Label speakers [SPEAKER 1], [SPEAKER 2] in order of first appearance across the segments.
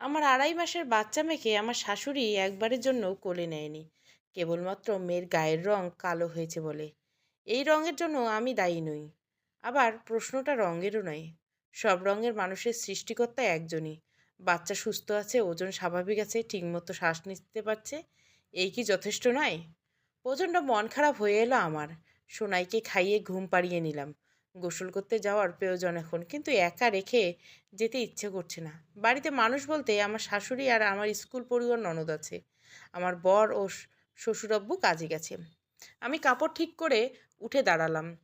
[SPEAKER 1] আমার আড়াই মাসের বাচ্চা মেয়েকে আমার শাশুড়ি একবারের জন্য কোলে নেয়নি। কেবলমাত্র মেয়ের গায়ের রং কালো হয়েছে বলে। এই রঙের জন্য আমি দায়ী নই। আবার প্রশ্নটা রঙেরও নয়। সব রঙের মানুষের সৃষ্টিকর্তা একজনই। বাচ্চা সুস্থ আছে, ওজন স্বাভাবিক আছে, ঠিকমতো শ্বাস নিতে পারছে, এই কি যথেষ্ট নয়? প্রচণ্ড মন খারাপ হয়ে এলো আমার। সোনাইকে খাইয়ে ঘুম পাড়িয়ে নিলাম। গোসল করতে যাওয়ার প্রয়োজন এখন। কিন্তু একা রেখে যেতে ইচ্ছে করছে না। বাড়িতে মানুষ বলতে আমার শাশুড়ি আর আমার স্কুল পড়ুয়ার ননদ আছে। আমার বর ও শ্বশুরাব্বু কাজে গেছে। আমি কাপড় ঠিক করে উঠে দাঁড়ালাম।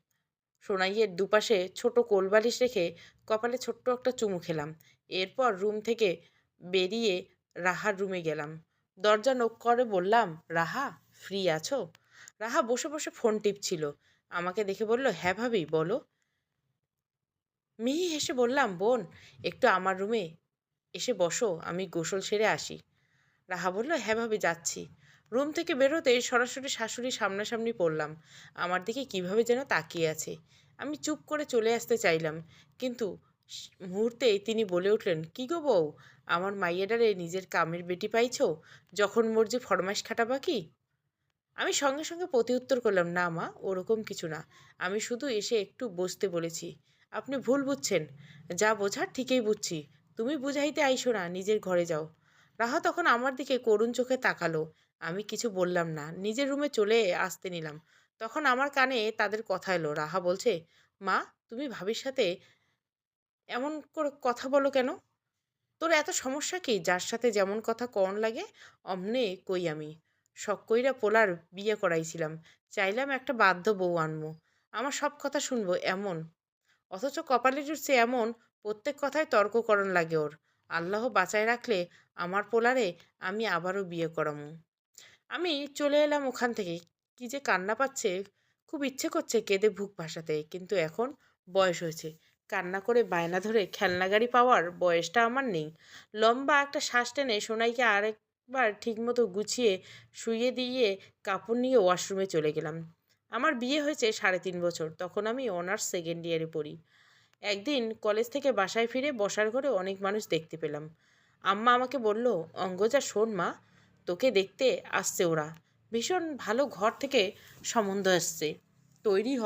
[SPEAKER 1] সোনাইয়ের দুপাশে ছোট কোলবালিশ রেখে কপালে ছোট্ট একটা চুমু খেলাম। এরপর রুম থেকে বেরিয়ে রাহার রুমে গেলাম। দরজা নক করে বললাম, রাহা, ফ্রি আছো? রাহা বসে বসে ফোন টিপছিল। আমাকে দেখে বলল হ্যাঁ ভাবি, বলো। মিহি, হেসে বললাম, বোন, একটু আমার রুমে এসে বসো, আমি গোসল সেরে আসি। রাহা বলল হ্যাঁ ভাবে, যাচ্ছি। রুম থেকে বেরোতে সরাসরি শাশুড়ি সামনাসামনি পড়লাম। আমার দিকে কীভাবে যেন তাকিয়ে আছে। আমি চুপ করে চলে আসতে চাইলাম, কিন্তু মুহূর্তেই তিনি বলে উঠলেন, কি গো বউ, আমার মাইয়াডারে নিজের কামের বেটি পাইছো? যখন মর্জি ফরমাইশ খাটাবা কি আমি সঙ্গে সঙ্গে প্রতি উত্তর করলাম, না মা, ওরকম কিছু না। আমি শুধু এসে একটু বসতে বলেছি। আপনি ভুল বুঝছেন। যা বোঝার ঠিকই বুঝছি। তুমি বুঝাইতে আইসো না, নিজের ঘরে যাও। রাহা তখন আমার দিকে করুণ চোখে তাকালো। আমি কিছু বললাম না, নিজের রুমে চলে আসতে নিলাম। তখন আমার কানে তাদের কথা এলো। রাহা বলছে, মা, তুমি ভাবির সাথে এমন করে, কথা বলো কেন? তোর এত সমস্যা কি? যার সাথে যেমন কথা কন লাগে, অমনে কই আমি? শখ কইরা পোলার বিয়ে করাইছিলাম। চাইলাম একটা বাধ্য বউ আনমু আমার সব কথা শুনব, এমন অথচ কপালে জুটছে এমন, প্রত্যেক কথায় তর্ককরণ লাগে ওর। আল্লাহ বাঁচায় রাখলে আমার পোলারে আমি আবারও বিয়ে করামু। আমি চলে এলাম ওখান থেকে। কি যে কান্না পাচ্ছে, খুব ইচ্ছে করছে কেঁদে ভুক ভাসাতে, কিন্তু এখন বয়স হয়েছে। কান্না করে বায়না ধরে খেলনা গাড়ি পাওয়ার বয়সটা আমার নেই। লম্বা একটা শ্বাস টেনে সোনাইকে আরেকবার ঠিকমতো গুছিয়ে, শুইয়ে দিয়ে কাপড় নিয়ে ওয়াশরুমে চলে গেলাম। আমার বিয়ে হয়েছে সাড়ে তিন বছর, তখন আমি অনার্স সেকেন্ড ইয়ারে পড়ি। একদিন কলেজ থেকে বাসায় ফিরে বসার ঘরে অনেক মানুষ দেখতে পেলাম। আম্মা আমাকে বলল, অঙ্গজা, শোন মা, তোকে দেখতে আসছে ওরা। ভীষণ ভালো ঘর থেকে সম্বন্ধ আসছে। তৈরি হ।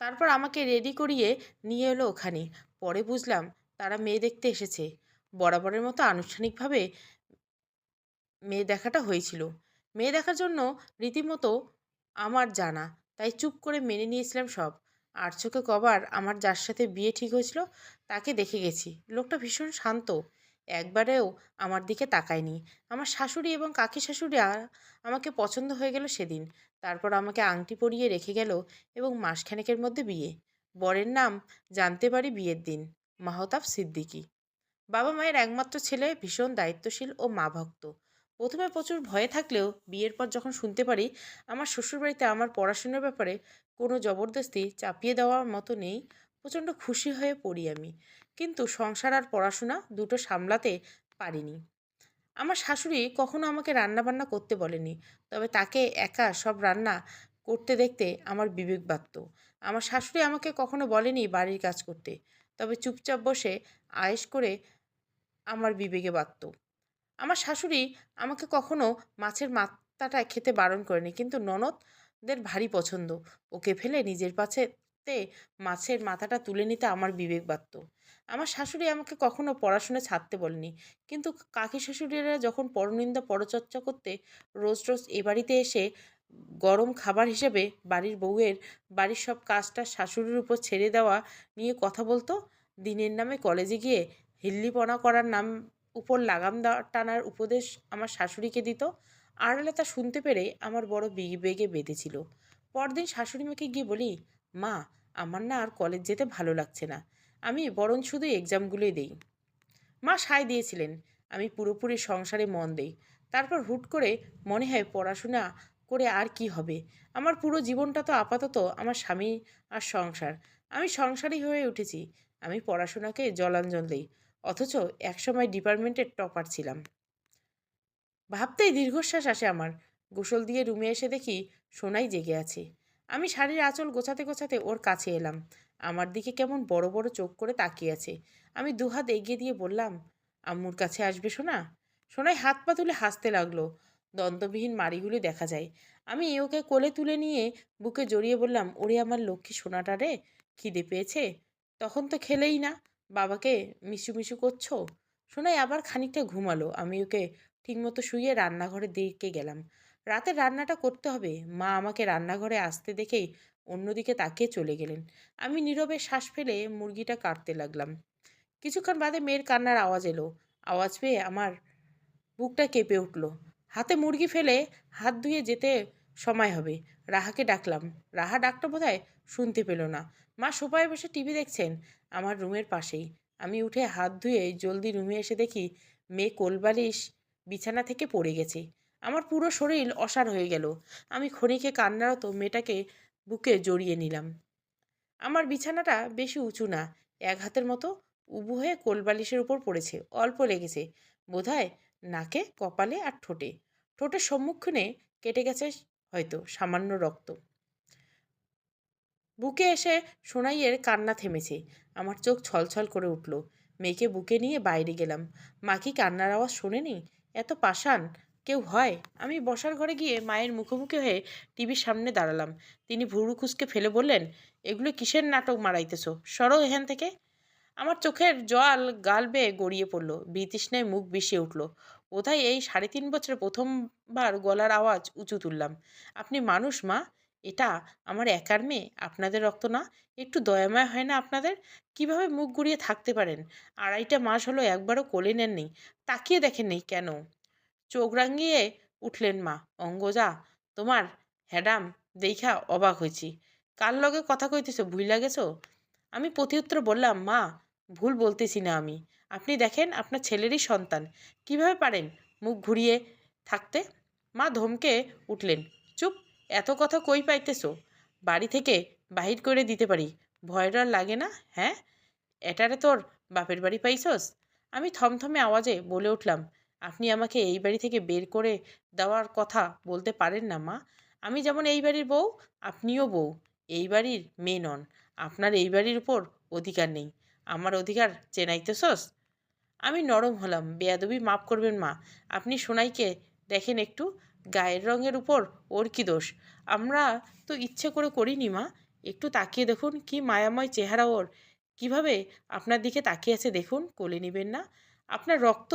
[SPEAKER 1] তারপর আমাকে রেডি করিয়ে নিয়ে এলো ওখানে। পরে বুঝলাম, তারা মেয়ে দেখতে এসেছে। বরাবরের মতো আনুষ্ঠানিকভাবে মেয়ে দেখাটা হয়েছিল। মেয়ে দেখার জন্য রীতিমতো আমার জানা, তাই চুপ করে মেনে নিয়েছিলাম সব। আর চোখে কবার আমার যার সাথে বিয়ে ঠিক হয়েছিল, তাকে দেখে গেছি। লোকটা ভীষণ শান্ত। একবারেও আমার দিকে তাকায়নি। আমার শাশুড়ি এবং কাকি শাশুড়ি আমাকে পছন্দ হয়ে গেল সেদিন। তারপর আমাকে আংটি পরিয়ে রেখে গেল এবং মাসখানেকের মধ্যে বিয়ে। বরের নাম জানতে পারি বিয়ের দিন, মাহতাব সিদ্দিকি। বাবা মায়ের একমাত্র ছেলে, ভীষণ দায়িত্বশীল ও মা ভক্ত। প্রথমে প্রচুর ভয়ে থাকলেও বিয়ের পর যখন শুনতে পারি, আমার শ্বশুরবাড়িতে আমার পড়াশোনার ব্যাপারে কোনো জবরদস্তি চাপিয়ে দেওয়ার মতো নেই, প্রচণ্ড খুশি হয়ে পড়ি আমি। কিন্তু সংসার আর পড়াশোনা দুটো সামলাতে পারিনি। আমার শাশুড়ি কখনো আমাকে রান্না বান্না করতে বলেনি, তবে তাকে একা সব রান্না করতে দেখতে আমার বিবেক বাড়ত আমার শাশুড়ি আমাকে কখনো বলেনি বাড়ির কাজ করতে, তবে চুপচাপ বসে আয়েস করে আমার বিবেকে বাড়ত আমার শাশুড়ি আমাকে কখনো মাছের মাথাটা খেতে বারণ করেনি। কিন্তু ননদদের ভারী পছন্দ। ওকে ফেলে নিজের পাছেতে মাছের মাথাটা তুলে নিতে আমার বিবেক বাড়ত আমার শাশুড়ি আমাকে কখনো পড়াশোনা ছাড়তে বলেনি। কিন্তু কাকি শাশুড়িরা যখন পরনিন্দা পরচর্চা করতে রোজ রোজ এ বাড়িতে এসে গরম খাবার হিসেবে বাড়ির বউয়ের বাড়ির সব কাজটা শাশুড়ির উপর ছেড়ে দেওয়া নিয়ে কথা বলতো, দিনের নামে কলেজে গিয়ে হিল্লিপনা করার নাম উপর লাগাম টানার উপদেশ আমার শাশুড়িকে দিত। আড়ালে তা শুনতে পেরে আমার বড় বেগে বেঁধেছিল পরদিন শাশুড়ি মাকে গিয়ে বলি, মা, আমার না আর কলেজ যেতে ভালো লাগছে না। আমি বরং শুধু এক্সামগুলোই দেই। মা সায় দিয়েছিলেন, আমি পুরোপুরি সংসারে মন দেই। তারপর হুট করে মনে হয় পড়াশোনা করে আর কি হবে? আমার পুরো জীবনটা তো আপাতত আমার স্বামী আর সংসার। আমি সংসারী হয়ে উঠেছি। আমি পড়াশোনাকে জলাঞ্জল দিই। অথচ একসময় ডিপার্টমেন্টের টপার ছিলাম। ভাবতেই দীর্ঘশ্বাস আসে আমার। গোসল দিয়ে রুমে এসে দেখি সোনাই জেগে আছে। আমি শাড়ির আঁচল গোছাতে গোছাতে ওর কাছে এলাম। আমার দিকে কেমন বড় বড় চোখ করে তাকিয়ে আছে। আমি দুহাত এগিয়ে দিয়ে বললাম, আম্মুর কাছে আসবে শোনা সোনাই হাত পা তুলে হাসতে লাগল। দন্তবিহীন মাড়িগুলি দেখা যায়। আমি ওকে কোলে তুলে নিয়ে বুকে জড়িয়ে বললাম, ওরে আমার লক্ষ্মী সোনাটা রে, খিদে পেয়েছে? তখন তো খেলেই না। বাবাকে মিশু মিশু করছ? শোনাই আবার খানিকটা ঘুমালো। আমি ওকে ঠিকমতো শুয়ে রান্নাঘরে দিকে গেলাম। রাতে রান্নাটা করতে হবে। মা আমাকে রান্নাঘরে আসতে দেখেই অন্যদিকে তাকিয়ে চলে গেলেন। আমি নীরবে শ্বাস ফেলে মুরগিটা কাটতে লাগলাম। কিছুক্ষণ বাদে মেয়ের কান্নার আওয়াজ এলো। আওয়াজ পেয়ে আমার বুকটা কেঁপে উঠল। হাতে মুরগি ফেলে হাত ধুয়ে যেতে সময় হবে। রাহাকে ডাকলাম। রাহা ডাকটা বোধহয় শুনতে পেল না। মা সোফায় বসে টিভি দেখছেন, আমার রুমের পাশেই। আমি উঠে হাত ধুয়ে জলদি রুমে এসে দেখি মেয়ে কোলবালিশ বিছানা থেকে পড়ে গেছে। আমার পুরো শরীর অসাড় হয়ে গেল। আমি খনিকে কান্নারত মেয়েটাকে বুকে জড়িয়ে নিলাম। আমার বিছানাটা বেশি উঁচু না, এক হাতের মতো উবু হয়ে কোলবালিশের উপর পড়েছে, অল্প লেগেছে। বোধহয় নাকে, কপালে আর ঠোঁটে। ঠোঁটের সম্মুখীনে কেটে গেছে হয়তো সামান্য রক্ত। বুকে এসে সোনাইয়ের কান্না থেমেছে। আমার চোখ ছলছল করে উঠল। মেয়েকে বুকে নিয়ে বাইরে গেলাম। মা কি কান্নার আওয়াজ শোনেনি? এত পাষাণ। কেউ হয়? আমি বসার ঘরে গিয়ে মায়ের মুখোমুখি হয়ে টিভির সামনে দাঁড়ালাম। তিনি ভুরু খুসকে ফেলে বললেন, এগুলো কিসের নাটক মারাইতেছো? সরো এখান থেকে। আমার চোখের জল গাল বেয়ে গড়িয়ে পড়ল। বিতৃষ্ণায় মুখ বিষিয়ে উঠল। বোধহয় এই সাড়ে তিন বছরে প্রথমবার গলার আওয়াজ উঁচু তুললাম। আপনি মানুষ, মা? এটা আমার একার মেয়ে, আপনাদের রক্ত না, একটু দয়াময় হয় না আপনাদের? কীভাবে মুখ গুড়িয়ে থাকতে পারেন? আড়াইটা মাস হলো একবারও কোলে নেননি, তাকিয়ে দেখেননি কেন? চোখ রাঙিয়ে উঠলেন মা, অঙ্গজা, তোমার হ্যাডাম, দেখা অবাক হয়েছি। কার লগে কথা কইতেছো ভুইলা গেছো আমি প্রত্যুত্তর বললাম, মা, ভুল বলতেছি না আমি। আপনি দেখেন, আপনার ছেলেরই সন্তান, কীভাবে পারেন মুখ ঘুরিয়ে থাকতে? মা ধমকে উঠলেন, চুপ। এত কথা কই পাইতেছ? বাড়ি থেকে বাহির করে দিতে পারি। ভয় ডর লাগে না হ্যাঁ? এটারে তোর বাপের বাড়ি পাইছস? আমি থমথমে আওয়াজে বলে উঠলাম, আপনি আমাকে এই বাড়ি থেকে বের করে দেওয়ার কথা বলতে পারেন না, মা। আমি যেমন এই বাড়ির বউ, আপনিও বউ। এই বাড়ির মেয়ে নন। আপনার এই বাড়ির উপর অধিকার নেই। আমার অধিকার চেনাইতেছস? আমি নরম হলাম। বেয়াদবি মাফ করবেন, মা। আপনি সোনাইকে দেখেন একটু। গায়ের রঙের উপর ওর কি দোষ? আমরা তো ইচ্ছে করে করিনি, মা। একটু তাকিয়ে দেখুন কি মায়াময় চেহারা ওর। কীভাবে আপনার দিকে তাকিয়ে আছে দেখুন, কোলে নেবেন না। আপনার রক্ত।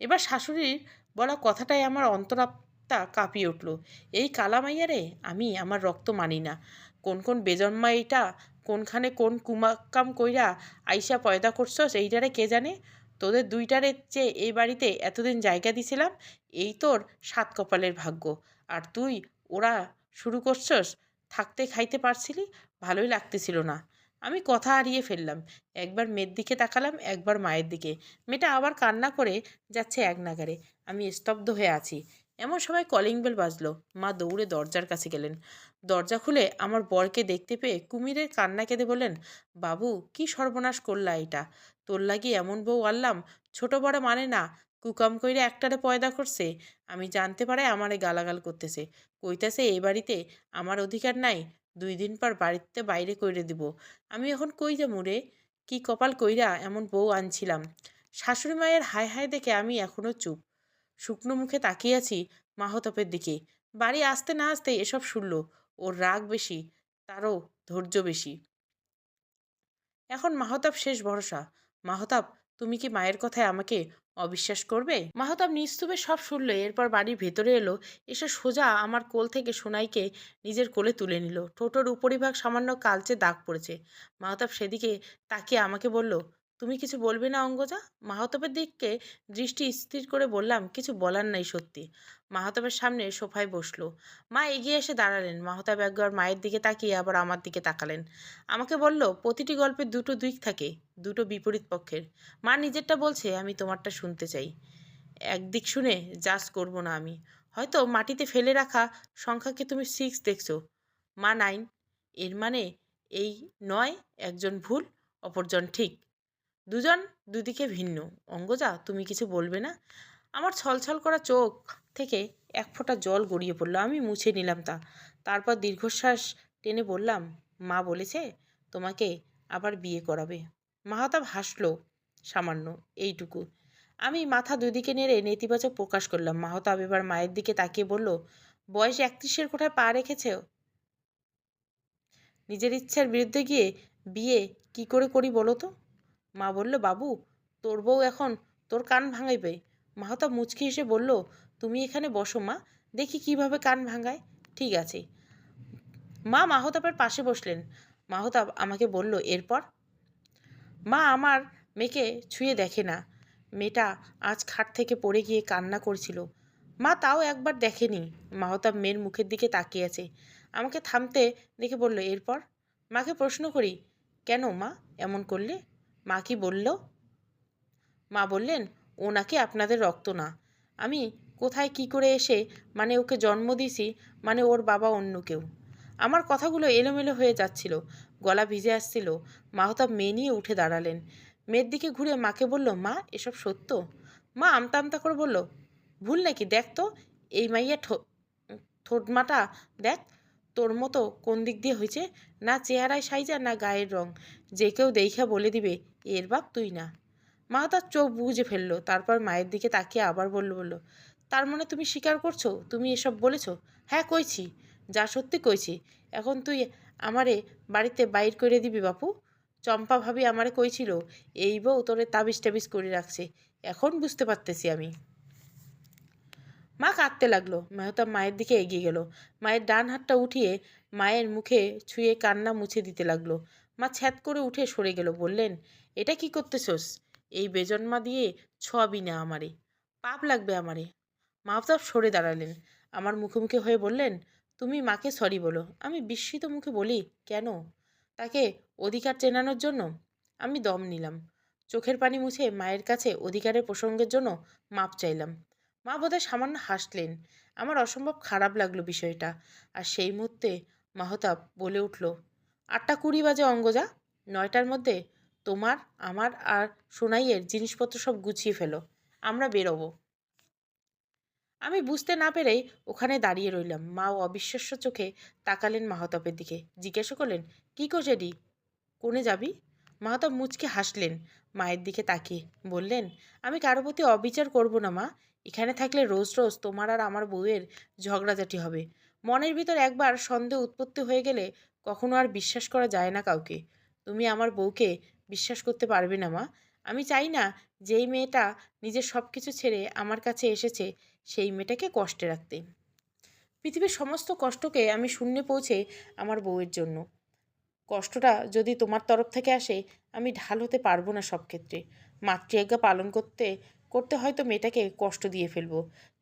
[SPEAKER 1] এবার শাশুড়ির বলা কথাটাই আমার অন্তরাত্মা কাঁপিয়ে উঠল। এই কালামাইয়ারে আমি আমার রক্ত মানি না। কোন কোন বেজন্মা এইটা কোনখানে কোন কুমাকাম কইরা আইসা পয়দা করছস, এইটারে কে জানে? তোদের দুইটারে চেয়ে এই বাড়িতে এতদিন জায়গা দিছিলাম, এই তোর সাত কপালের ভাগ্য। আর তুই, ওরা শুরু করছস, থাকতে খাইতে পারছিলি, ভালোই লাগতেছিল না। আমি কথা হারিয়ে ফেললাম, একবার মেয়ের দিকে তাকালাম, একবার মায়ের দিকে। মেয়েটা আবার কান্না করে যাচ্ছে এক নাগারে। আমি স্তব্ধ হয়ে আছি। এমন সময় কলিং বেল বাজলো। মা দৌড়ে দরজার কাছে গেলেন। দরজা খুলে আমার বরকে দেখতে পেয়ে কুমিরের কান্না কেঁদে বলেন বাবু, কি সর্বনাশ করলা এটা তোর লাগি এমন বউ আনলাম, ছোট বড় মানে না, কুকাম কইরে একটারে পয়দা করছে। আমি জানতে পারে আমারে গালাগাল করতেছে। কইতাছে এই বাড়িতে আমার অধিকার নাই, দুই দিন পর বাড়িতে বাইরে কইরে দিব। আমি এখন কই যাব রে? কি কপাল কইরা এমন বউ আনছিলাম। শাশুড়ি মায়ের হায় হায় দেখে আমি এখনও চুপ। শুকনো মুখে তাকিয়ে আছি মাহতাবের দিকে। বাড়ি আসতে না আসতে এসব শুনল। ওর রাগ বেশি, তারও ধৈর্য বেশি। এখন মাহতাব শেষ ভরসা। মাহতাব, তুমি কি মায়ের কথায় আমাকে অবিশ্বাস করবে? মাহতাব নিস্তুবে সব শুনলো, এরপর বাড়ির ভেতরে এলো, এসে সোজা আমার কোল থেকে সোনাইকে নিজের কোলে তুলে নিল। ঠোঁটোর উপরিভাগ সামান্য কালচে দাগ পড়েছে। মাহতাব সেদিকে তাকিয়ে আমাকে বলল তুমি কিছু বলবে না অঙ্গজা? মাহতাবের দিককে দৃষ্টি স্থির করে বললাম, কিছু বলার নাই সত্যি। মাহতাবের সামনে সোফায় বসল। মা এগিয়ে এসে দাঁড়ালেন। মাহতাব একবার মায়ের দিকে তাকিয়ে আবার আমার দিকে তাকালেন। আমাকে বলল, প্রতিটি গল্পের দুটো দিক থাকে, দুটো বিপরীত পক্ষের। মা নিজেরটা বলছে, আমি তোমারটা শুনতে চাই। একদিক শুনে জাজ করব না আমি। হয়তো মাটিতে ফেলে রাখা সংখ্যাকে তুমি সিক্স দেখছ। মা নাইন এর মানে এই নয়, একজন ভুল, অপরজন ঠিক। দুজন দুদিকে ভিন্ন। অঙ্গজা, তুমি কিছু বলবে না? আমার ছলছল করা চোখ থেকে এক ফোঁটা জল গড়িয়ে পড়ল। আমি মুছে নিলাম তা। তারপর দীর্ঘশ্বাস টেনে বললাম, মা বলেছে তোমাকে আবার বিয়ে করাবে। মাহতাব হাসলো, সামান্য, এইটুকু। আমি মাথা দুদিকে নেড়ে নেতিবাচক প্রকাশ করলাম। মাহতাব এবার মায়ের দিকে তাকিয়ে বলল, বয়স একত্রিশের কোঠায় পা রেখেছ? নিজের ইচ্ছার বিরুদ্ধে গিয়ে বিয়ে কি করে করি বলো তো? মা বলল, বাবু, তোর বউ এখন তোর কান ভাঙাইবে। মাহতাব মুচকি এসে বলল, তুমি এখানে বসো মা, দেখি কীভাবে কান ভাঙায়। ঠিক আছে। মা মাহতাবের পাশে বসলেন। মাহতাব আমাকে বলল, এরপর? মা আমার মেয়েকে ছুঁয়ে দেখে না। মেয়েটা আজ খাট থেকে পড়ে গিয়ে কান্না করছিল। মা তাও একবার দেখেনি। মাহতাব মেয়ের মুখের দিকে তাকিয়ে আছে। আমাকে থামতে দেখে বলল, এরপর? মাকে প্রশ্ন করি, কেন মা, এমন করলে? মা কি বলল? মা বললেন ও নাকি আপনাদের রক্ত না। আমি কোথায় কি করে এসে মানে ওকে জন্ম দিয়েছি মানে ওর বাবা অন্য কেউ? আমার কথাগুলো এলোমেলো হয়ে যাচ্ছিল, গলা ভিজে আসছিল। মাহতাব মেয়ে নিয়ে উঠে দাঁড়ালেন। মেয়ের দিকে ঘুরে মাকে বলল, মা, এসব সত্য? মা আমতা আমতা করে বলল, ভুল নাকি? দেখ তো, এই মাইয়া ঠোঁটমাটা, দেখ, তোর মতো কোন দিক দিয়ে হয়েছে, না চেহারায় সাইজা, না গায়ের রং। যে কেউ দেখা বলে দিবে এর বাপ তুই না। মা তার চোখ বুঝে ফেলল, তারপর মায়ের দিকে তাকিয়ে আবার বলল বলল, তার মানে তুমি স্বীকার করছ? তুমি এসব বলেছ? হ্যাঁ কইছি, যা সত্যি কইছি। এখন তুই আমারে বাড়িতে বাইর করে দিবি বাপু? চম্পা ভাবি আমারে কইছিল, এই বউ তোরে তাবিজ টাবিজ করে রাখছে। এখন বুঝতে পারতেছি আমি। মা কাঁদতে লাগল। মেহতাব মায়ের দিকে এগিয়ে গেল। মায়ের ডান হাতটা উঠিয়ে মায়ের মুখে ছুঁয়ে কান্না মুছে দিতে লাগল। মা ছ্যাদ করে উঠে সরে গেল, বললেন এটা কি করতেছোস? এই বেজন্মা দিয়ে ছোয়াবি না আমারে। পাপ লাগবে আমারে। মাহতাব সরে দাঁড়ালেন। আমার মুখোমুখি হয়ে বললেন, তুমি মাকে সরি বলো। আমি বিস্মিত মুখে বলি, কেন? তাকে অধিকার চেনানোর জন্য আমি দম নিলাম। চোখের পানি মুছে মায়ের কাছে অধিকারের প্রসঙ্গের জন্য মাপ চাইলাম। মা বোধহয় সামান্য হাসলেন। আমার অসম্ভব খারাপ লাগল বিষয়টা। আর সেই মুহূর্তে মাহতাব বলে উঠল, আটটা কুড়ি বাজে অঙ্গজা, নয়টার মধ্যে তোমার, আমার আর সোনাইয়ের জিনিসপত্র সব গুছিয়ে ফেলো। আমরা বেরোবো। আমি বুঝতে না পেরেই ওখানে দাঁড়িয়ে রইলাম। মাও অবিশ্বাস্য চোখে তাকালেন মাহতাবের দিকে। জিজ্ঞাসা করলেন, কী করছে ডি কোনে যাবি? মাহতাব মুচকে হাসলেন মায়ের দিকে তাকিয়ে। বললেন, আমি কারও প্রতি অবিচার করব না মা। এখানে থাকলে রোজ রোজ তোমার আর আমার বউয়ের ঝগড়াঝাটি হবে। মনের ভিতর একবার সন্দেহ উৎপত্তি হয়ে গেলে কখনো আর বিশ্বাস করা যায় না কাউকে। তুমি আমার বউকে বিশ্বাস করতে পারবে না মা। আমি চাই না যেই মেয়েটা নিজের সব কিছু ছেড়ে আমার কাছে এসেছে, সেই মেয়েটাকে কষ্টে রাখতে। পৃথিবীর সমস্ত কষ্টকে আমি শূন্যে পৌঁছে আমার বউয়ের জন্য। কষ্টটা যদি তোমার তরফ থেকে আসে, আমি ঢাল হতে পারব না সব ক্ষেত্রে মাতৃজ্ঞা পালন করতে করতে হয়তো মেয়েটাকে কষ্ট দিয়ে ফেলব।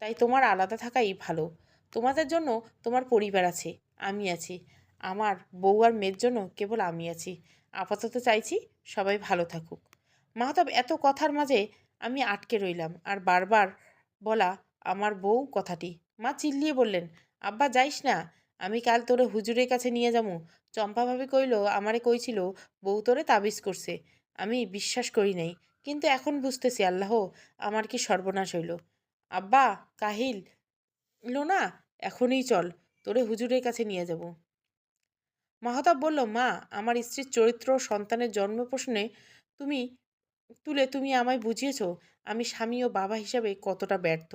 [SPEAKER 1] তাই তোমার আলাদা থাকাই ভালো। তোমাদের জন্য তোমার পরিবার আছে, আমি আছি। আমার বউ আর মেয়ের জন্য কেবল আমি আছি। আপাতত চাইছি সবাই ভালো থাকুক। মাহতাব, এত কথার মাঝে আমি আটকে রইলাম আর বারবার বলা আমার বউ কথাটি। মা চিল্লিয়ে বললেন, আব্বা, যাইস না, আমি কাল তোরে হুজুরের কাছে নিয়ে যাব। চম্পাভাবে কইল, আমারে কইছিল, বউ তোরে তাবিজ করছে। আমি বিশ্বাস করি নাই, কিন্তু এখন বুঝতেছি, আল্লাহ, আমার কি সর্বনাশ হইল। আব্বা, কাহিল না, এখনই চল, তোরে হুজুরের কাছে নিয়ে যাব। মাহতাব বলল, মা, আমার স্ত্রীর চরিত্র সন্তানের জন্ম প্রশ্নে তুমি তুলে তুমি আমায় বুঝিয়েছ, আমি স্বামী ও বাবা হিসাবে কতটা ব্যর্থ।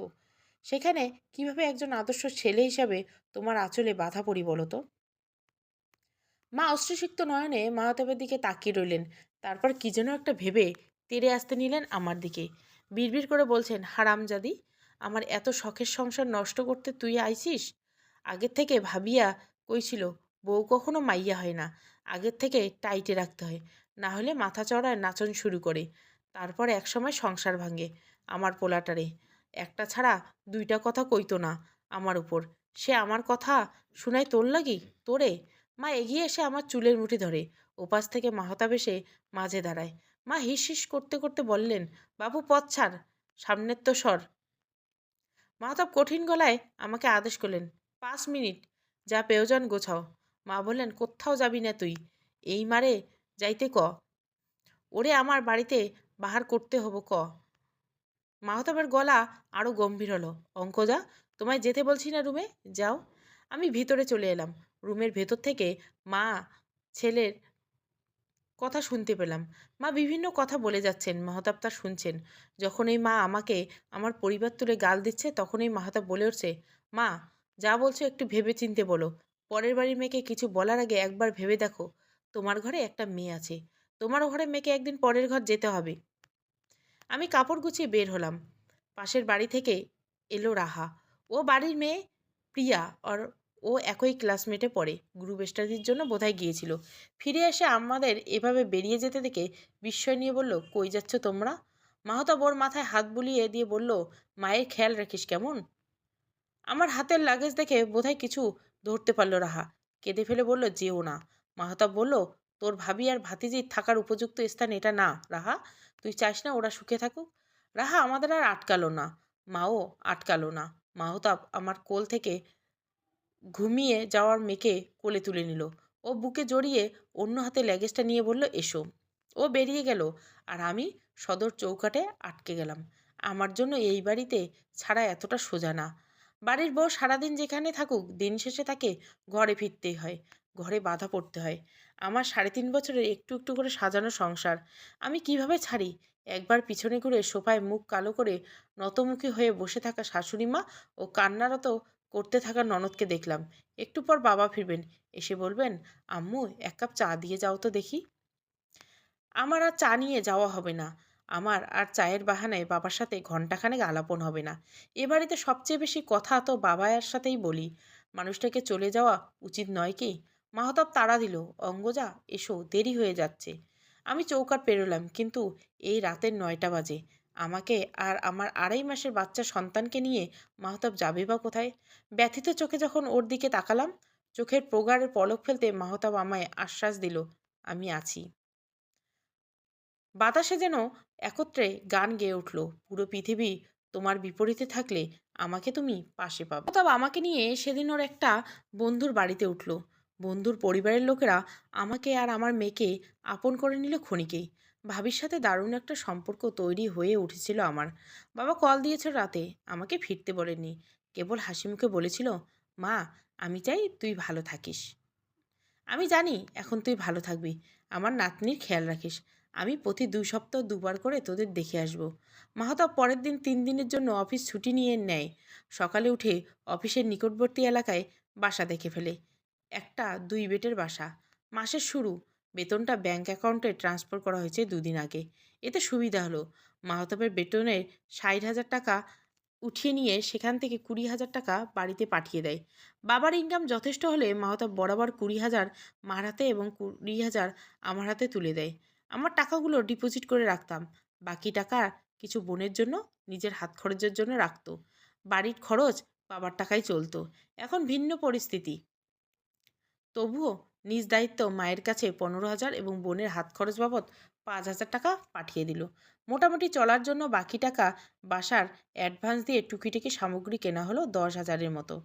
[SPEAKER 1] সেখানে কীভাবে একজন আদর্শ ছেলে হিসাবে তোমার আঁচলে বাধা পড়ি বলো তো? মা অস্ত্রসিক্ত নয়নে মাহতাবের দিকে তাকিয়ে রইলেন। তারপর কি যেন একটা ভেবে তেরে আসতে নিলেন আমার দিকে। বিড়বিড় করে বলছেন হারামজাদি আমার এত শখের সংসার নষ্ট করতে তুই আইছিস? আগের থেকে ভাবিয়া কইছিল বউ কখনো মাইয়া হয় না। আগের থেকে টাইটে রাখতে হয়। না হলে মাথা চড়ায় নাচন শুরু করে। তারপর একসময় সংসার ভাঙে আমার পোলাটারে। একটা ছাড়া দুইটা কথা কইতো না আমার উপর। সে আমার কথা শুনাই তোর লাগি? তোরে? মা এগিয়ে এসে আমার চুলের মুঠি ধরে। ওপাশ থেকে মাহতাব এসে মাঝে দাঁড়ায়। মা হিস হিস করতে করতে বললেন, বাবু, পথ ছাড়। সামনের তো সর। মাহতাব কঠিন গলায় আমাকে আদেশ করলেন, পাঁচ মিনিট। যা পেয়োজন গোছাও। মা বললেন, কোথাও যাবি না তুই? এই মারে যাইতে ক। ওরে আমার বাড়িতে বাহার করতে হব ক। মাহতাবের গলা আরও গম্ভীর হলো। অঙ্কজা, তোমায় যেতে বলছি না রুমে? যাও। আমি ভিতরে চলে এলাম। রুমের ভেতর থেকে মা ছেলের কথা শুনতে পেলাম। মা বিভিন্ন কথা বলে যাচ্ছেন, মাহতাব তা শুনছেন। যখন এই মা আমাকে আমার পরিবার তুলে গাল দিচ্ছে তখন এই মাহতাব বলে উঠছে, মা, যা বলছো একটু ভেবে চিনতে বলো। পরের বাড়ির মেয়েকে কিছু বলার আগে একবার ভেবে দেখো, তোমার ঘরে একটা মেয়ে আছে। তোমার ঘরে মেয়েকে একদিন পরের ঘর যেতে হবে। আমি কাপড় গুছিয়ে বের হলাম। পাশের বাড়ি থেকে এলো রাহা। ও বাড়ির মেয়ে প্রিয়া আর ও একই ক্লাসমেটে পড়ে। গ্রুপ স্টাডির জন্য বোধহয় গিয়েছিল। ফিরে এসে আমাদের এভাবে বেরিয়ে যেতে দেখে বিস্ময় নিয়ে বলল, কই যাচ্ছ তোমরা? মাহতাব ওর মাথায় হাত বুলিয়ে দিয়ে বলল, মায়ের খেয়াল রাখিস কেমন? আমার হাতের লাগেজ দেখে বোধহয় কিছু ধরতে পারল রাহা। কেঁদে ফেলে বলল, যেও না। মাহতাব বলল, তোর ভাবি আর ভাতিজির থাকার উপযুক্ত স্থান এটা না, রাহা। তুই চাস না ওরা সুখে থাকুক? রাহা, আমাদের আর আটকালো না। মাও, আটকালো না। মাহতাব আমার কোল থেকে ঘুমিয়ে যাওয়ার মেয়েকে কোলে তুলে নিল। ও বুকে জড়িয়ে অন্য হাতে ল্যাগেজটা নিয়ে বলল, এসো। ও বেরিয়ে গেল আর আমি সদর চৌকাটে আটকে গেলাম। আমার জন্য এই বাড়িতে ছাড়া এতটা সোজা না। বাড়ির বউ সারাদিন যেখানে থাকুক, দিন শেষে তাকে ঘরে ফিরতেই হয়, ঘরে বাধা পড়তে হয়। আমার সাড়ে তিন বছরের একটু একটু করে সাজানো সংসার, আমি কীভাবে ছাড়ি? একবার পিছনে ঘুরে সোফায় মুখ কালো করে নতমুখী হয়ে বসে থাকা শাশুড়ি মা ও কান্নারত করতে থাকা ননদকে দেখলাম। একটু পর বাবা ফিরবেন, এসে বলবেন, আম্মু, এক কাপ চা দিয়ে যাও তো দেখি। আমার আর চা নিয়ে যাওয়া হবে না। আমার আর চায়ের বাহানায় বাবার সাথে ঘন্টাখানেক আলাপন হবে না। এ বাড়িতে সবচেয়ে বেশি কথা তো বাবার সাথেই বলি। মানুষটাকে চলে যাওয়া উচিত নয় কি? মাহতাব তাড়া দিল, অঙ্গজা, এসো, দেরি হয়ে যাচ্ছে। আমি চৌকাট পেরোলাম, কিন্তু এই রাতের নয়টা বাজে। আমাকে আর আমার আড়াই মাসের বাচ্চা সন্তানকে নিয়ে মাহতাব যাবে বা কোথায়? ব্যথিত চোখে যখন ওর দিকে তাকালাম, চোখের প্রগাঢ়ের পলক ফেলতে মাহতাব আমায় আশ্বাস দিল, আমি আছি। বাতাসে যেন একত্রে গান গেয়ে উঠল, পুরো পৃথিবী তোমার বিপরীতে থাকলে আমাকে তুমি পাশে পাবে। তবে আমাকে নিয়ে সেদিন ওর একটা বন্ধুর বাড়িতে উঠল। বন্ধুর পরিবারের লোকেরা আমাকে আর আমার মেয়েকে আপন করে নিল ক্ষণিকেই ভাবির সাথে দারুণ একটা সম্পর্ক তৈরি হয়ে উঠেছিল আমার। বাবা কল দিয়েছে রাতে, আমাকে ফিরতে বলেনি কেবল হাসি মুখে বলেছিল, মা, আমি চাই তুই ভালো থাকিস। আমি জানি, এখন তুই ভালো থাকবি। আমার নাতনির খেয়াল রাখিস। আমি প্রতি দুই সপ্তাহ দুবার করে তোদের দেখে আসব। মাহাতাব পরের দিন তিন দিনের জন্য অফিস ছুটি নিয়ে নেয়। সকালে উঠে অফিসের নিকটবর্তী এলাকায় বাসা দেখে ফেলে। একটা দুই বেটের বাসা। মাসের শুরু। বেতনটা ব্যাংক অ্যাকাউন্টে ট্রান্সফার করা হয়েছে দুদিন আগে। এতে সুবিধা হলো। মাহতাবের বেতনের ষাট হাজার টাকা উঠিয়ে নিয়ে সেখান থেকে কুড়ি হাজার টাকা বাড়িতে পাঠিয়ে দেয়। বাবার ইনকাম যথেষ্ট হলে মাহতাব বরাবর কুড়ি হাজার মার হাতে এবং কুড়ি হাজার আমার হাতে তুলে দেয়। আমার টাকাগুলো ডিপোজিট করে রাখতাম। বাকি টাকা কিছু বোনের জন্য, নিজের হাত খরচের জন্য রাখত। বাড়ির খরচ বাবার টাকায় চলতো। এখন ভিন্ন পরিস্থিতি। তবুও নিজ দায়িত্ব মায়ের কাছে পনেরো হাজার এবং বোনের হাত খরচ বাবদ পাঁচ হাজার টাকা পাঠিয়ে দিল। মোটামুটি চলার জন্য বাকি টাকা বাসার অ্যাডভান্স দিয়ে টুকিটাকি সামগ্রী কেনা হলো দশ হাজারের মতো।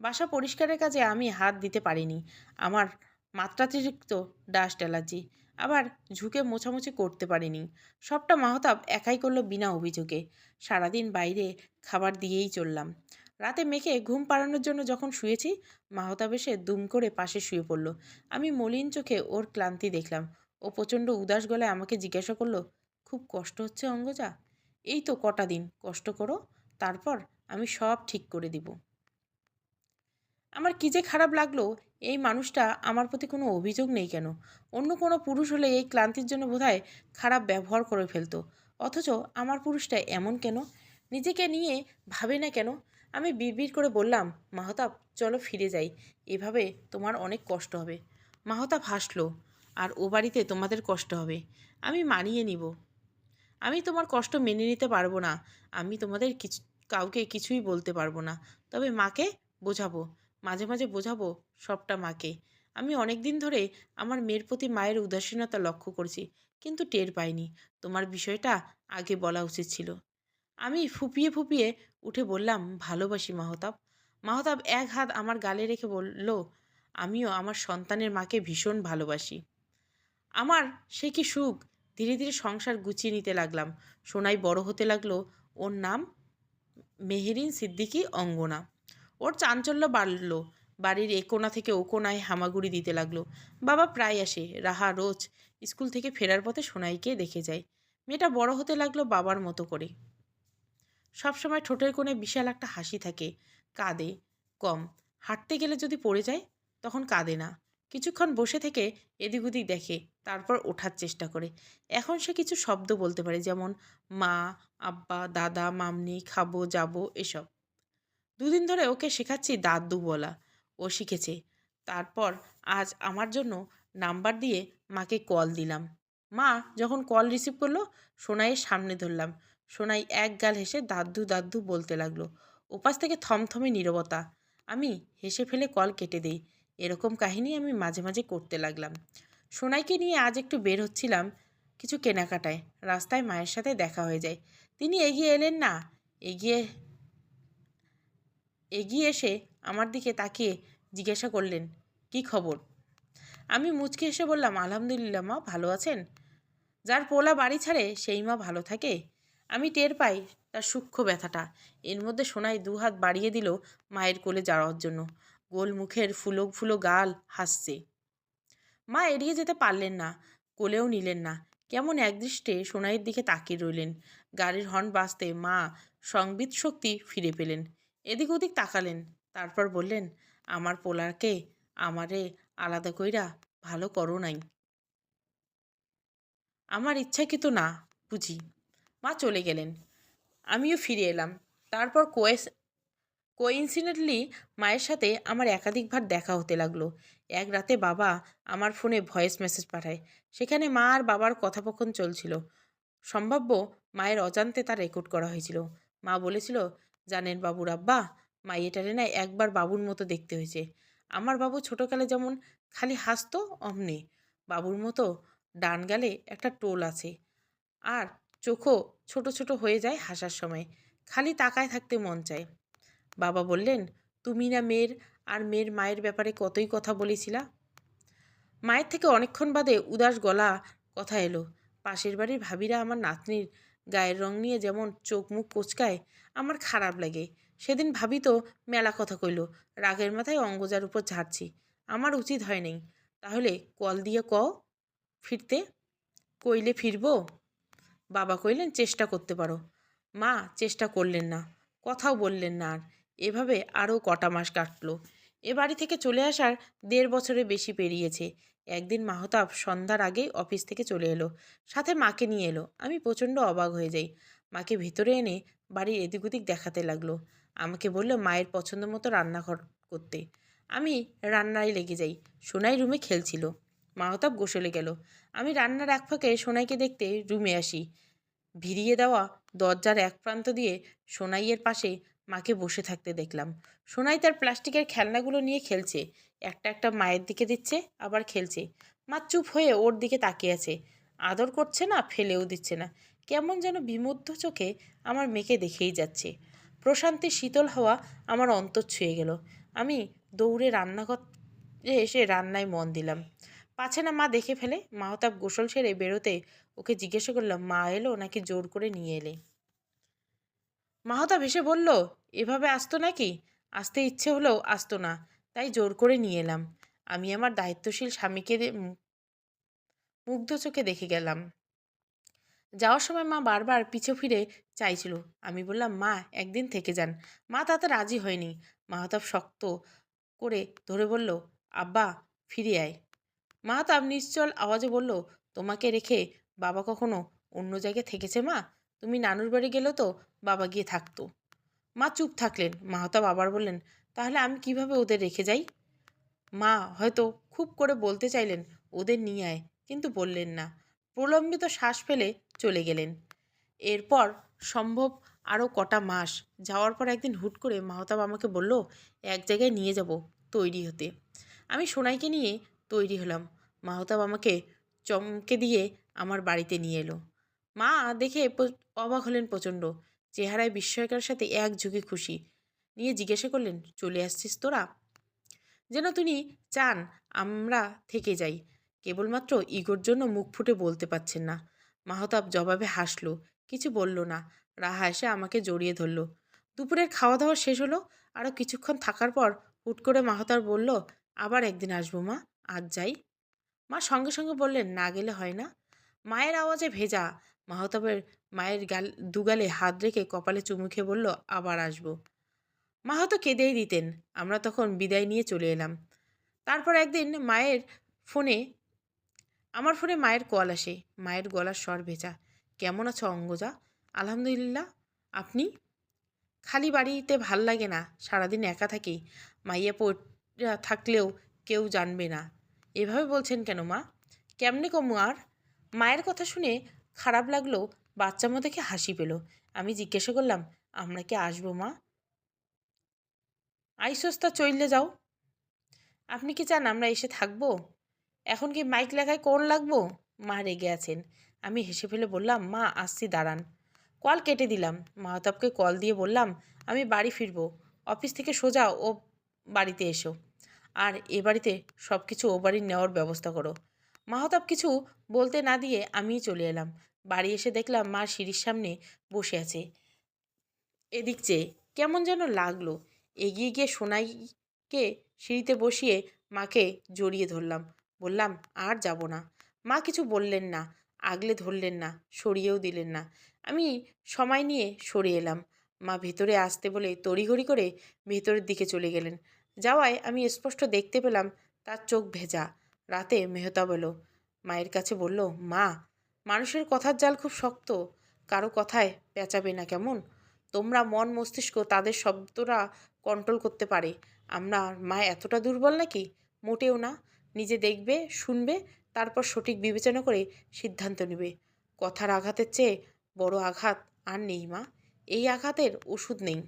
[SPEAKER 1] বাসা পরিষ্কারের কাজে আমি হাত দিতে পারিনি। আমার মাত্রাতিরিক্ত ডাস্ট অ্যালার্জি আবার ঝুঁকে মোছামুছি করতে পারিনি। সবটা মাহতাব একাই করল বিনা অভিযোগে। সারাদিন বাইরে খাবার দিয়েই চললাম। রাতে মেখে ঘুম পাড়ানোর জন্য যখন শুয়েছি, মাহতাব এসে দুম করে পাশে শুয়ে পড়ল। আমি মলিন চোখে ওর ক্লান্তি দেখলাম। ও প্রচণ্ড উদাস গলায় আমাকে জিজ্ঞাসা করল, খুব কষ্ট হচ্ছে অঙ্গজা? এই তো কটা দিন, কষ্ট করো, তারপর আমি সব ঠিক করে দিব। আমার কী যে খারাপ লাগল এই মানুষটা আমার প্রতি কোনো অভিযোগ নেই কেন? অন্য কোনো পুরুষ হলে এই ক্লান্তির জন্য বোধহয় খারাপ ব্যবহার করে ফেলতো। অথচ আমার পুরুষটা এমন কেন? নিজেকে নিয়ে ভাবে না কেন? আমি বিড়বিড় করে বললাম, মাহতাব, চলো ফিরে যাই। এভাবে তোমার অনেক কষ্ট হবে। মাহতাব হাসলো, আর ও বাড়িতে তোমাদের কষ্ট হবে। আমি মানিয়ে নিব। আমি তোমার কষ্ট মেনে নিতে পারব না। আমি তোমাদের কিছু, কাউকে কিছুই বলতে পারব না। তবে মাকে বোঝাবো। মাঝে মাঝে বোঝাবো সবটা মাকে। আমি অনেক দিন ধরে আমার মেয়ের প্রতি মায়ের উদাসীনতা লক্ষ্য করছি, কিন্তু টের পাইনি। তোমার বিষয়টা আগে বলা উচিত ছিল। আমি ফুপিয়ে ফুপিয়ে উঠে বললাম, ভালোবাসি মাহতাব। মাহতাব এক হাত আমার গালে রেখে বলল, আমিও আমার সন্তানের মাকে ভীষণ ভালোবাসি। আমার সে কি সুখ? ধীরে ধীরে সংসার গুছিয়ে নিতে লাগলাম। সোনাই বড় হতে লাগল। ওর নাম মেহেরিন সিদ্দিকি অঙ্গনা। ওর চাঞ্চল্য বাড়ল। বাড়ির এ কোণা থেকে ও কোণায় হামাগুড়ি দিতে লাগল। বাবা প্রায় আসে। রাহা রোজ স্কুল থেকে ফেরার পথে সোনাইকে দেখে যায়। মেয়েটা বড় হতে লাগল বাবার মতো করে। সবসময় ঠোঁটের কোণে বিশাল একটা হাসি থাকে। কাঁদে কম। হাঁটতে গেলে যদি পড়ে যায়, তখন কাঁদে না। কিছুক্ষণ বসে থেকে এদিক ওদিক দেখে, তারপর ওঠার চেষ্টা করে। এখন সে কিছু শব্দ বলতে পারে, যেমন মা, আব্বা, দাদা, মামনি, খাব, যাব, এসব। দুদিন ধরে ওকে শেখাচ্ছি দাদু বলা। ও শিখেছে। তারপর আজ আমার জন্য নাম্বার দিয়ে মাকে কল দিলাম। মা যখন কল রিসিভ করল, সোনাইয়ের সামনে ধরলাম। সোনাই এক গাল হেসে দাদু দাদু বলতে লাগল। ওপাশ থেকে থমথমে নীরবতা। আমি হেসে ফেলে কল কেটে দিই। এরকম কাহিনী আমি মাঝে মাঝে করতে লাগলাম। সোনাইকে নিয়ে আজ একটু বের হচ্ছিলাম কিছু কেনাকাটায়। রাস্তায় মায়ের সাথে দেখা হয়ে যায়। তিনি এগিয়ে এলেন না। এগিয়ে এগিয়ে এসে আমার দিকে তাকিয়ে জিজ্ঞাসা করলেন, কি খবর? আমি মুচকে এসে বললাম, আলহামদুলিল্লাহ, মা, ভালো আছেন? যার পোলা বাড়ি ছাড়ে, সেই মা ভালো থাকে? আমি টের পাই তার সূক্ষ্ম ব্যথাটা। এর মধ্যে সোনাই দু হাত বাড়িয়ে দিল মায়ের কোলে যাওয়ার জন্য। গোল মুখের ফুলো ফুলো গাল হাসছে। মা এড়িয়ে যেতে পারলেন না, কোলেও নিলেন না। কেমন একদৃষ্টে সোনাইয়ের দিকে তাকিয়ে রইলেন। গাড়ির হর্ন বাজতে মা সংবিত শক্তি ফিরে পেলেন। এদিক ওদিক তাকালেন। তারপর বললেন, আমার পোলারকে আমারে আলাদা কইরা ভালো করো নাই। আমার ইচ্ছাকৃত না, বুঝি। মা চলে গেলেন। আমিও ফিরে এলাম। তারপর কোয়েস, কোইন্সিডেন্টলি মায়ের সাথে আমার একাধিকবার দেখা হতে লাগল। এক রাতে বাবা আমার ফোনে ভয়েস মেসেজ পাঠায়। সেখানে মা আর বাবার কথোপকথন চলছিল। সম্ভাব্য মায়ের অজান্তে তা রেকর্ড করা হয়েছিল। মা বলেছিল জানেন বাবুর আব্বা, মাইয়েটারে না একবার বাবুর মতো দেখতে হয়েছে। আমার বাবু ছোটোকালে যেমন খালি হাসতো, অমনি। বাবুর মতো ডান গালে একটা টোল আছে। আর চোখও ছোট ছোট হয়ে যায় হাসার সময়। খালি তাকায় থাকতে মন চায়। বাবা বললেন, তুমি না মেয়ের আর মেয়ের মায়ের ব্যাপারে কতই কথা বলেছিলা? মায়ের থেকে অনেকক্ষণ বাদে উদাস গলা কথা এলো। পাশের বাড়ির ভাবিরা আমার নাতনির গায়ের রং নিয়ে যেমন চোখ মুখ কোচকায়, আমার খারাপ লাগে। সেদিন ভাবি তো মেলা কথা কইল, রাগের মাথায় অঙ্গজার উপর ঝাড়ছি, আমার উচিত হয় নাই। তাহলে কল দিয়ে ক? ফিরতে? কইলে ফিরবো? বাবা কইলেন, চেষ্টা করতে পারো। মা, চেষ্টা করলেন না, কথাও বললেন না আর। এভাবে আরও কটা মাস কাটলো। এ বাড়ি থেকে চলে আসার দেড় বছরে বেশি পেরিয়েছে। একদিন মাহতাব সন্ধ্যার আগেই অফিস থেকে চলে এলো। সাথে মাকে নিয়ে এলো। আমি প্রচণ্ড অবাক হয়ে যাই। মাকে ভিতরে এনে বাড়ির এদিক ওদিক দেখাতে লাগল। আমাকে বলল, মায়ের পছন্দ মতো রান্নাঘর করতে। আমি রান্নায় লেগে যাই। সোনাই রুমে খেলছিল। মাহতাব গোসলে গেল। আমি রান্নার এক ফাঁকে সোনাইকে দেখতে রুমে আসি। ভিড়িয়ে দেওয়া দরজার এক প্রান্ত দিয়ে সোনাইয়ের পাশে মাকে বসে থাকতে দেখলাম। সোনাই তার প্লাস্টিকের খেলনাগুলো নিয়ে খেলছে। একটা একটা মায়ের দিকে দিচ্ছে, আবার খেলছে। মা চুপ হয়ে ওর দিকে তাকিয়ে আছে। আদর করছে না, ফেলেও দিচ্ছে না। কেমন যেন বিমুগ্ধ চোখে আমার মেয়েকে দেখেই যাচ্ছে। প্রশান্তি শীতল হাওয়া আমার অন্তর ছুঁয়ে গেল। আমি দৌড়ে রান্নাঘরে এসে রান্নায় মন দিলাম। পাছে না মা দেখে ফেলে। মাহতাব গোসল সেরে বেরোতে ওকে জিজ্ঞাসা করলাম, মা এলো নাকি জোর করে নিয়ে এলে? মাহতাব এসে বলল, এভাবে আসতো নাকি? আসতে ইচ্ছে হলেও আসতো না। তাই জোর করে নিয়ে এলাম। আমি আমার দায়িত্বশীল স্বামীকে মুগ্ধ চোখে দেখে গেলাম। যাওয়ার সময় মা বারবার পিছু ফিরে চাইছিল। আমি বললাম, মা, একদিন থেকে যান। মা তাতে রাজি হয়নি। মাহতাব শক্ত করে ধরে বলল, আব্বা, ফিরে আয়। মাহতাব নিশ্চল আওয়াজে বলল, তোমাকে রেখে বাবা কখনো অন্য জায়গায় থেকেছে মা? তুমি নানুর বাড়ি গেলেও তো বাবা গিয়ে থাকতো। মা চুপ থাকলেন। মাহতাব আবার বললেন তাহলে আমি কীভাবে ওদের রেখে যাই? মা হয়তো খুব করে বলতে চাইলেন, ওদের নিয়ে আয়। কিন্তু বললেন না। প্রলম্বিত শ্বাস ফেলে চলে গেলেন। এরপর সম্ভব আরও কটা মাস যাওয়ার পর একদিন হুট করে মাহতাব আমাকে বলল, এক জায়গায় নিয়ে যাব তৈরি হতে। আমি সোনাইকে নিয়ে তৈরি হলাম। মাহতাব আমাকে চমকে দিয়ে আমার বাড়িতে নিয়ে এলো। মা দেখে অবাক হলেন প্রচণ্ড। চেহারায় বিস্ময়কার সাথে এক ঝুঁকে খুশি। নিয়ে জিজ্ঞাসা করলেন, চলে আসছিস তোরা? যেন তিনি চান আমরা থেকে যাই। কেবলমাত্র ইগোর জন্য মুখ ফুটে বলতে পারছেন না। মাহতাব জবাবে হাসলো, কিছু বলল না। রাহা এসে আমাকে জড়িয়ে ধরলো। দুপুরের খাওয়া দাওয়া শেষ হলো আরও কিছুক্ষণ থাকার পর হুট করে মাহতার বলল, আবার একদিন আসব মা, আজ যাই। মা সঙ্গে সঙ্গে বললেন, না গেলে হয় না। মায়ের আওয়াজে ভেজা মাহতাবের মায়ের গাল, দুগালে হাত রেখে কপালে চুমু খেয়ে বলল, আবার আসব। মা হয়তো কেঁদেই দিতেন, আমরা তখন বিদায় নিয়ে চলে এলাম। তারপর একদিন মায়ের ফোনে, আমার ফোনে মায়ের কল আসে, মায়ের গলার স্বর ভেজা। কেমন আছো অঙ্গজা? আলহামদুলিল্লাহ, আপনি? খালি বাড়িতে ভালো লাগে না, সারাদিন একা থাকি, মাইয়া পড়া থাকলেও কেউ জানবে না। এভাবে বলছেন কেন মা? কেমনে কমু আর? মায়ের কথা শুনে খারাপ লাগল, বাচ্চা মা দেখে হাসি পেল। আমি জিজ্ঞাসা করলাম, আমরা কি আসব মা? আইসস্তা চইলে যাও। আপনি কি চান আমরা এসে থাকব? এখন কি মাইক লেখায় কোন লাগবো? মা রেগে আছেন। আমি হেসে ফেলে বললাম, মা, আসছি, দাঁড়ান। কল কেটে দিলাম। মাহতাবকে কল দিয়ে বললাম, আমি বাড়ি ফিরবো। অফিস থেকে সোজা ও বাড়িতে এসো। আর এ বাড়িতে সব কিছু ও বাড়ির নেওয়ার ব্যবস্থা করো। মাহতাব কিছু বলতে না দিয়ে আমিই চলে এলাম। বাড়ি এসে দেখলাম মা সিঁড়ির সামনে বসে আছে। এদিক চেয়ে কেমন যেন লাগল। এগিয়ে গিয়ে সোনাইকে সিঁড়িতে বসিয়ে মাকে জড়িয়ে ধরলাম। বললাম, আর যাব না। মা কিছু বললেন না, আগলে ধরলেন না, সরিয়েও দিলেন না। আমি সময় নিয়ে সরে এলাম। মা ভেতরে আসতে বলে তড়িঘড়ি করে ভেতরের দিকে চলে গেলেন। যাওয়ায় আমি স্পষ্ট দেখতে পেলাম তার চোখ ভেজা। রাতে মেহতাব এলো। মায়ের কাছে বলল, মা, মানুষের কথার জাল খুব শক্ত। কারও কথায় পেঁচাবে না কেমন? তোমরা মন মস্তিষ্ক তাদের শব্দরা কন্ট্রোল করতে পারে। আমরা মা এতটা দুর্বল নাকি? মোটেও না। নিজে দেখবে, শুনবে, তারপর সঠিক বিবেচনা করে সিদ্ধান্ত নেবে। কথার আঘাতের চেয়ে বড় আঘাত আর নেই মা। এই আঘাতের ওষুধ নেই।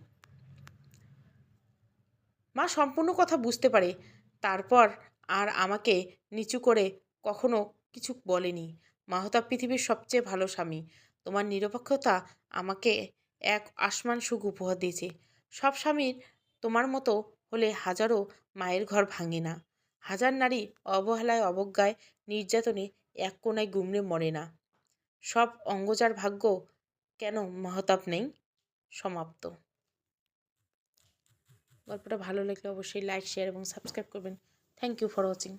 [SPEAKER 1] মা সম্পূর্ণ কথা বুঝতে পারে। তারপর আর আমাকে নিচু করে কখনো কিছু বলেনি। মাহতাব পৃথিবীর সবচেয়ে ভালো স্বামী। তোমার নিরপেক্ষতা আমাকে এক আসমান সুখ উপহার দিয়েছে। সব স্বামীর তোমার মতো হলে হাজারো মায়ের ঘর ভাঙে না। হাজার নারী অবহেলায়, অবজ্ঞায়, নির্যাতনে এক কোনায় গুমড়ে মরে না। সব অঙ্গজার ভাগ্য কেন মহতাব নেই? সমাপ্ত। গল্পটা ভালো লাগলে অবশ্যই লাইক শেয়ার এবং সাবস্ক্রাইব করবেন। Thank you for watching